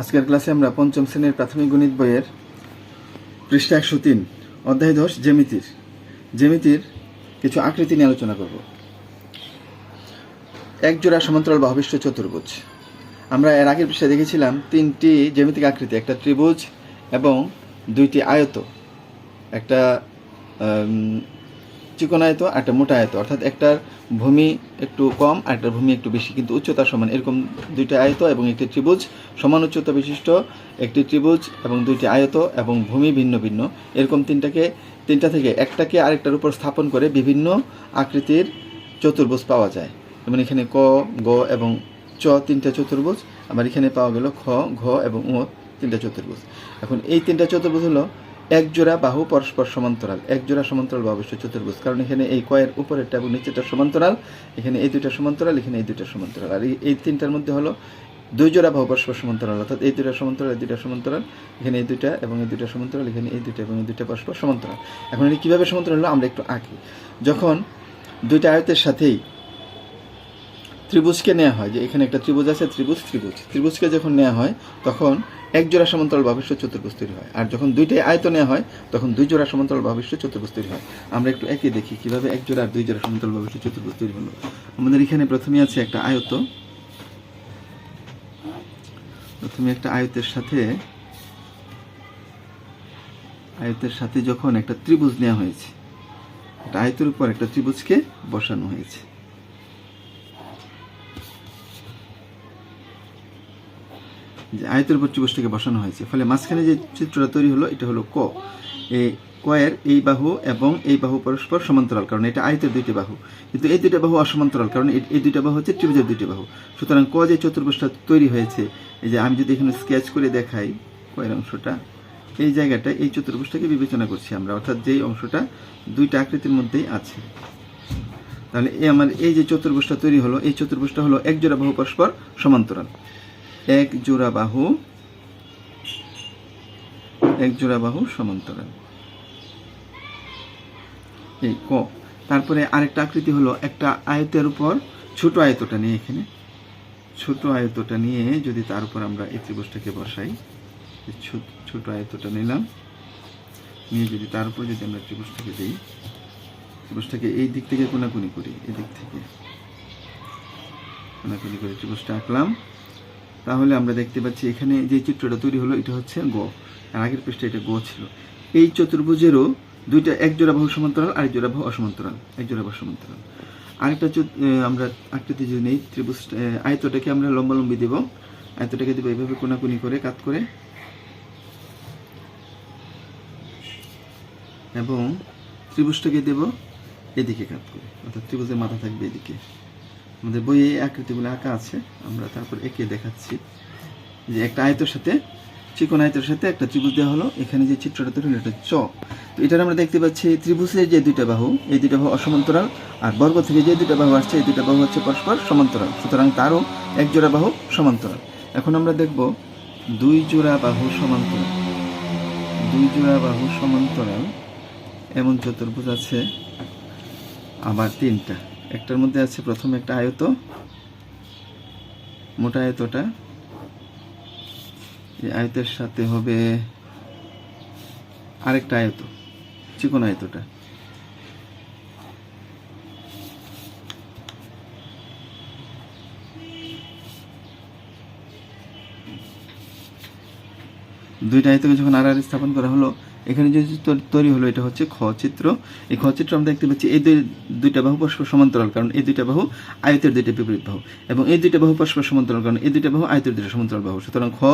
আজকের ক্লাসে আমরা পঞ্চম শ্রেণির প্রাথমিক গণিত বইয়ের পৃষ্ঠা একশো তিন, অধ্যায় দশ, জ্যামিতির। জ্যামিতির কিছু আকৃতি নিয়ে আলোচনা করব। এক জোড়া সমান্তরাল বাহবিষ্ট চতুর্ভুজ। আমরা এর আগের পৃষ্ঠায় দেখেছিলাম তিনটি জ্যামিতিক আকৃতি, একটা ত্রিভুজ এবং দুইটি আয়ত। একটা চিকন আয়ত একটা মোটা আয়ত অর্থাৎ একটার ভূমি একটু কম একটার ভূমি একটু বেশি। কিন্তু উচ্চতা সমান, এরকম দুইটা আয়ত এবং একটি ত্রিভুজ। সমান উচ্চতা বিশিষ্ট, একটি ত্রিভুজ এবং দুইটি আয়ত এবং ভূমি ভিন্ন ভিন্ন। এরকম তিনটাকে, তিনটা থেকে একটাকে আরেকটার উপর স্থাপন করে বিভিন্ন আকৃতির চতুর্ভুজ পাওয়া যায়। যেমন এখানে ক, গ এবং চ তিনটা চতুর্ভুজ। আবার এখানে পাওয়া গেল খ, ঘ এবং উ তিনটা চতুর্ভুজ। এখন এই তিনটা চতুর্ভুজ হলো এক জোড়া বাহু পরস্পর সমান্তরাল। এক জোড়া সমান্তরাল বা অবশ্যই চতুর্ভুজ। কারণ এখানে এই কয়ের উপরেরটা এবং নিচেরটা সমান্তরাল, এখানে এই দুইটা সমান্তরাল, এখানে এই দুইটা সমান্তরাল। আর এই তিনটার মধ্যে হলো দুই জোড়া বাহু পরস্পর সমান্তরাল, অর্থাৎ এই দুইটা সমান্তরাল, এই দুইটা সমান্তরাল, এখানে এই দুইটা এবং এই দুইটা সমান্তরাল, এখানে এই দুইটা এবং এই দুইটা পরস্পর সমান্তরাল। এখন এটি কীভাবে সমান্তরাল হলো? আমরা একটু আঁকি। যখন দুইটা আয়তের সাথেই ত্রিভুজকে নেওয়া হয়, যে এখানে একটা ত্রিভুজ আছে, ত্রিভুজ ত্রিভুজ। ত্রিভুজকে যখন নেওয়া হয়, তখন এক জোড়া সমান্তরাল ভাবিষ্য চতুর্ভুজ তৈরি হয়। আর যখন দুইটাই আয়ত নেওয়া হয়, তখন দুই জোড়া সমান্তরাল ভাবিষ্য চতুর্ভুজ তৈরি হয়। আমরা একটু একে দেখি কীভাবে এক জোড়া আর দুই জোড়া সমান্তরাল ভাবিষ্য চতুর্ভুজ তৈরি হলো। আমাদের এখানে প্রথমে আছে একটা আয়ত। প্রথমে একটা আয়তের সাথে আয়তের সাথে যখন একটা ত্রিভুজ নেওয়া হয়েছে, একটা আয়তের উপর একটা ত্রিভুজকে বসানো হয়েছে। যে আয়তের উপর ত্রিভুজটাকে বসানো হয়েছে। ফলে মাঝখানে যে চিত্রটা তৈরি হলো, এটা হলো ক। এই কয়ের এই বাহু এবং এই বাহু পরস্পর সমান্তরাল, কারণ এটা আয়তের দুইটি বাহু। কিন্তু এই দুইটা বাহু অসমান্তরাল, কারণ এই- এই দুইটা বাহু হচ্ছে ত্রিভুজের দুইটি বাহু। সুতরাং ক যে চতুর্ভুজটা তৈরি হয়েছে, এই যে আমি যদি এখানে স্কেচ করে দেখাই কয়ের অংশটা, এই জায়গাটা এই চতুর্ভুজটাকে বিবেচনা করছি আমরা, অর্থাৎ যেই অংশটা দুইটা আকৃতির মধ্যেই আছে। তাহলে এই আমার এই যে চতুর্ভুজটা তৈরি হলো, এই চতুর্ভুজটা হলো একজোড়া বাহু পরস্পর সমান্তরাল। এক জোড়া বাহু, এক জোড়া বাহু সমান্তরাল। এই ক। তারপরে আরেকটা আকৃতি হলো একটা আয়তের উপর ছোট আয়তটা নিয়ে এখানে। ছোট আয়তটা নিয়ে যদি তার উপর আমরা এই ত্রিভুজটাকে বসাই ছোট আয়তটা নিলাম। নিয়ে যদি তার উপর যদি আমরা ত্রিভুজটাকে দিই, ত্রিভুজটাকে এই দিক থেকে কোনাকুনি করি, এদিক থেকে কোনাকুনি করে ত্রিভুজটা আঁকলাম। তাহলে আমরা দেখতে পাচ্ছি এখানে যে চিত্রটা তৈরি হলো, এটা হচ্ছে গ। আগের পৃষ্ঠে এটা গ ছিল। এই চতুর্ভুজেরও দুইটা এক জোড়া বাহু সমান্তরাল, আরেক জোড়া বাহু অসমান্তরাল, এক জোড়া বাহু সমান্তরাল। আরেকটা আমরা আকৃতি যদি নেই, ত্রিভুজ আয়তটাকে আমরা লম্বালম্বি দেব। আয়তটাকে দেবো এইভাবে কোনাকুনি করে, কাত করে। এবং ত্রিভুজটাকে দেব এদিকে কাত করে, অর্থাৎ ত্রিভুজের মাথা থাকবে এদিকে। আমাদের বইয়ে এই আকৃতিগুলো আঁকা আছে। আমরা তারপর এঁকে দেখাচ্ছি যে একটা আয়তের সাথে চিকন আয়তের সাথে একটা ত্রিভুজ দেওয়া হলো। এখানে যে চিত্রটা তৈরি এটা চ। তো এটার আমরা দেখতে পাচ্ছি ত্রিভুজের যে দুইটা বাহু, এই দুইটা বাহু অসমান্তরাল আর বর্গ থেকে যে দুইটা বাহু আসছে, এই দুইটা বাহু হচ্ছে পরস্পর সমান্তরাল। সুতরাং তারও এক জোড়া বাহু সমান্তরাল। এখন আমরা দেখব দুই জোড়া বাহু সমান্তরাল। দুই জোড়া বাহু সমান্তরাল, এমন চতুর্ভুজ আছে, আবার তিনটা। একটার মধ্যে আছে প্রথমে একটা আয়ত। মোটা আয়তটা এই আয়তের সাথে হবে আরেকটা আয়ত, চিকন আয়তটা। দুইটা আয়তকে যখন আর স্থাপন করা হলো এখানে যে তৈরি হলো, এটা হচ্ছে খ চিত্র এই খ চিত্র আমরা দেখতে পাচ্ছি, এই দুই- দুইটা বাহু পরস্পর সমান্তরাল, কারণ এই দুইটা বাহু আয়তের দুইটা বিপরীত বাহু। এবং এই দুইটা বাহু পরস্পর সমান্তরাল, কারণ এই দুইটা বাহু আয়তের দুইটা সমান্তরাল বাহু। সুতরাং খ,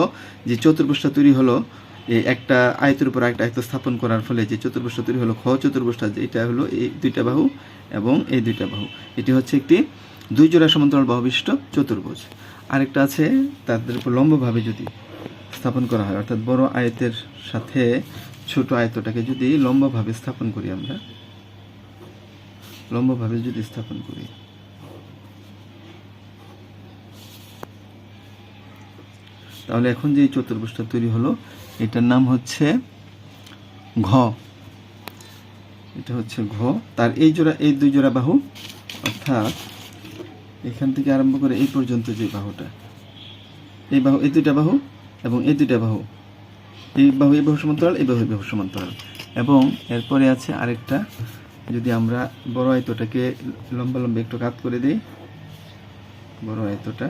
যে চতুর্ভুজটা তৈরি হলো এই একটা আয়তের উপর একটা আয়ত স্থাপন করার ফলে যে চতুর্ভুজটা তৈরি হলো, খ চতুর্ভুজটা, এটা হলো এই দুইটা বাহু এবং এই দুইটা বাহু। এটি হচ্ছে একটি দুই জোড়া সমান্তরাল বাহু বিশিষ্ট চতুর্ভুজ। আরেকটা আছে, তাদের উপর লম্বভাবে যদি স্থাপন করা হয়। অর্থাৎ বড় আয়তের সাথে ছোট আয়তটাকে যদি লম্বভাবে স্থাপন করি আমরা, লম্বভাবে যদি স্থাপন করি। তাহলে এখন যে চতুর্ভুজটা তৈরি হলো, এটার নাম হচ্ছে ঘ। এটা হচ্ছে ঘ। তার এই জোড়া, এই দুই জোড়া বাহু, অর্থাৎ এখান থেকে আরম্ভ করে এই পর্যন্ত যে বাহুটা, এই বাহু, এই দুইটা বাহু এবং এই দুইটা বাহু। এই বাহু এই বাহু সমান্তরাল, এই বাহু এই বাহু সমান্তরাল। এবং এরপরে আছে আরেকটা। যদি আমরা বড় আয়তটাকে লম্বা লম্বা একটু কাত করে দিই। বড় আয়তটা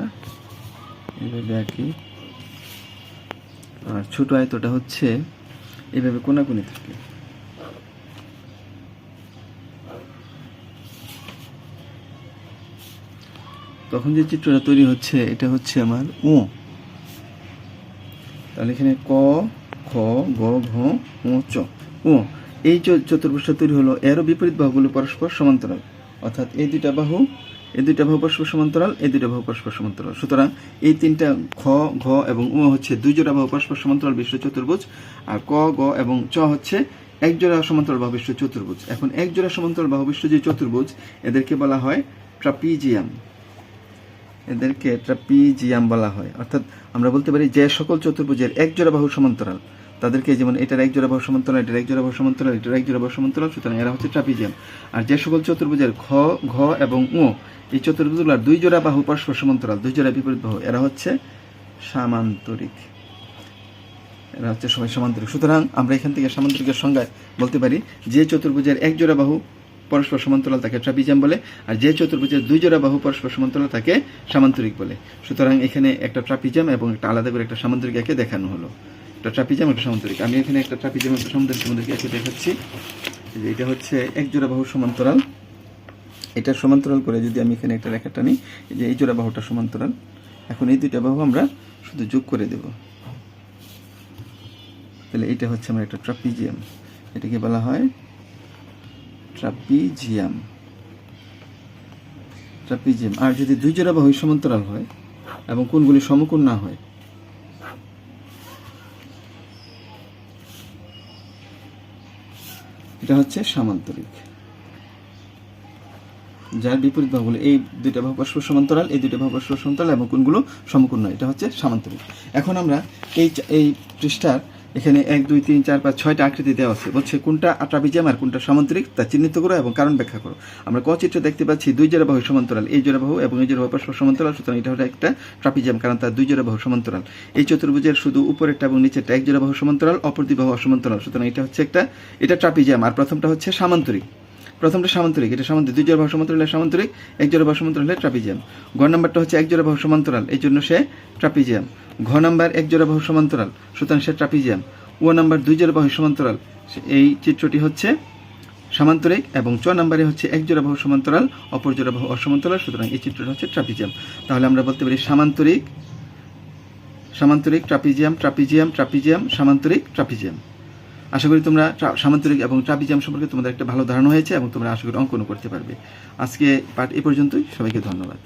এইভাবে আঁকি। আর ছোট আয়তটা হচ্ছে এইভাবে কোনাকুনি থাকে। তখন যে চিত্রটা তৈরি হচ্ছে, এটা হচ্ছে আমার ও তাহলে এখানে ক, খ, গ, ঘ ও চ। ও এই চতুর্ভুজটা তৈরি হলো এরও বিপরীত বাহুগুলো পরস্পর সমান্তরাল। অর্থাৎ এই দুইটা বাহু, এই দুইটা বাহু পরস্পর সমান্তরাল, এই দুইটা বাহু পরস্পর সমান্তরাল। সুতরাং এই তিনটা খ, ঘ এবং উ হচ্ছে দুই জোড়া বাহু পরস্পর সমান্তরাল বিশ্ব চতুর্ভুজ, আর ক, গ এবং চ হচ্ছে এক জোড়া সমান্তরাল বাহু বিশ্ব চতুর্ভুজ। এখন এক জোড়া সমান্তরাল বাহু বিশ্ব যে চতুর্ভুজ, এদেরকে বলা হয় ট্রাপিজিয়াম। এদেরকে ট্রাপিজিয়াম বলা হয়। অর্থাৎ আমরা বলতে পারি যে সকল চতুর্ভুজের এক জোড়া বাহু সমান্তরাল। তাদেরকে যেমন এটার এক জোড়া বাহু সমান্তরাল, এটার এক জোড়া বাহু সমান্তরাল, এটার এক জোড়া বাহু সমান্তরাল, সুতরাং এরা হচ্ছে ট্রাপিজিয়াম। আর যে সকল চতুর্ভুজের খ ঘ এবং ও এই চতুর্ভুজগুলোর দুই জোড়া বাহু পরস্পর সমান্তরাল, দুই জোড়া বিপরীত বাহু। এরা হচ্ছে সামান্তরিক। এরা হচ্ছে সবাই সামান্তরিক। সুতরাং আমরা এখান থেকে সামান্তরিকের সংজ্ঞায় বলতে পারি যে চতুর্ভুজের এক জোড়া বাহু পরস্পর সমান্তরাল তাকে ট্রাপিজিয়াম বলে, আর যে চতুর্ভুজের দুই জোড়া বাহু পরস্পর সমান্তরাল তাকে সামান্তরিক বলে। সুতরাং এখানে একটা ট্রাপিজিয়াম এবং একটা আলাদা করে একটা সামান্তরিক একে দেখানো হলো। একটা ট্রাপিজিয়াম, একটা সামান্তরিক। আমি এখানে একটা ট্রাপিজিয়াম একটা সামান্তরিক তোমাদেরকে একে দেখাচ্ছি। যে এটা হচ্ছে এক জোড়া বাহু সমান্তরাল। এটা সমান্তরাল করে যদি আমি এখানে একটা রেখা টানি যে এই জোড়া বাহুটা সমান্তরাল। এখন এই দুইটা বাহু আমরা শুধু যোগ করে দেব। তাহলে এটা হচ্ছে আমার একটা ট্রাপিজিয়াম। এটাকে বলা হয় ট্রাপিজিয়াম ট্রাপিজিয়াম আর যদি দুই জোড়া বাহু সমান্তরাল হয়, এবং কোনগুলি সমকোণ না হয়? এটা হচ্ছে সামান্তরিক। যার বিপরীত বাহুগুলো এই দুইটা বাহু পরস্পর সমান্তরাল, এই দুইটা বাহু পরস্পর সমান্তরাল, এবং কোনগুলো সমকোণ নয়, এটা হচ্ছে সামান্তরিক। এখন আমরা এই এই পৃষ্ঠার এখানে এক, দুই, তিন, চার, পাঁচ, ছয়টা আকৃতি দেওয়া আছে। বলছে, কোনটা ট্রাপিজিয়াম আর কোনটা সামান্তরিক তা চিহ্নিত করো এবং কারণ ব্যাখ্যা করো। আমরা ক দেখতে পাচ্ছি, দুই জোড়া বাহু সমান্তরাল। এই জোড়া বাহু এবং এই জোড়া বাহু সমান্তরাল, সুতরাং এটা হলো একটা ট্রাপিজিয়াম, কারণ তার দুই জোড়া বাহু সমান্তরাল। এই চতুর্ভুজের শুধু উপরেরটা এবং নিচেরটা এক জোড়া বাহু সমান্তরাল অপর দুই বাহু অসমান্তরাল। সুতরাং এটা হচ্ছে একটা, এটা ট্রাপিজিয়াম। আর প্রথমটা হচ্ছে সামান্তরিক। প্রথমটা সামান্তরিক, এটা সামান্তরিক। দুই জোড়া বাহু সমান্তরাল হলে সামান্তরিক, এক জোড়া বাহু সমান্তরাল ট্রাপিজিয়াম। ঘ নাম্বারটা হচ্ছে এক জোড়া বাহু সমান্তরাল। এই জন্য সে ট্রাপিজিয়াম। ঘ নাম্বার এক জোড়া বাহু সমান্তরাল, সুতরাং সে ট্রাপিজিয়াম। ও নাম্বার দুই জোড়া বাহু সমান্তরাল এই চিত্রটি হচ্ছে সামান্তরিক এবং চ নাম্বারে হচ্ছে এক জোড়া বাহু সমান্তরাল, অপর জোড়া বাহু অসমান্তরাল, সুতরাং এই চিত্রটা হচ্ছে ট্রাপিজিয়াম। তাহলে আমরা বলতে পারি সামান্তরিক সামান্তরিক ট্রাপিজিয়াম ট্রাপিজিয়াম ট্রাপিজিয়াম, সামান্তরিক ট্রাপিজিয়াম। আশা করি তোমরা সামান্তরিক এবং ট্রাপিজিয়াম সম্পর্কে তোমাদের একটা ভালো ধারণা হয়েছে এবং তোমরা আশা করি অঙ্কনও করতে পারবে। আজকে পাঠ এ পর্যন্তই, সবাইকে ধন্যবাদ।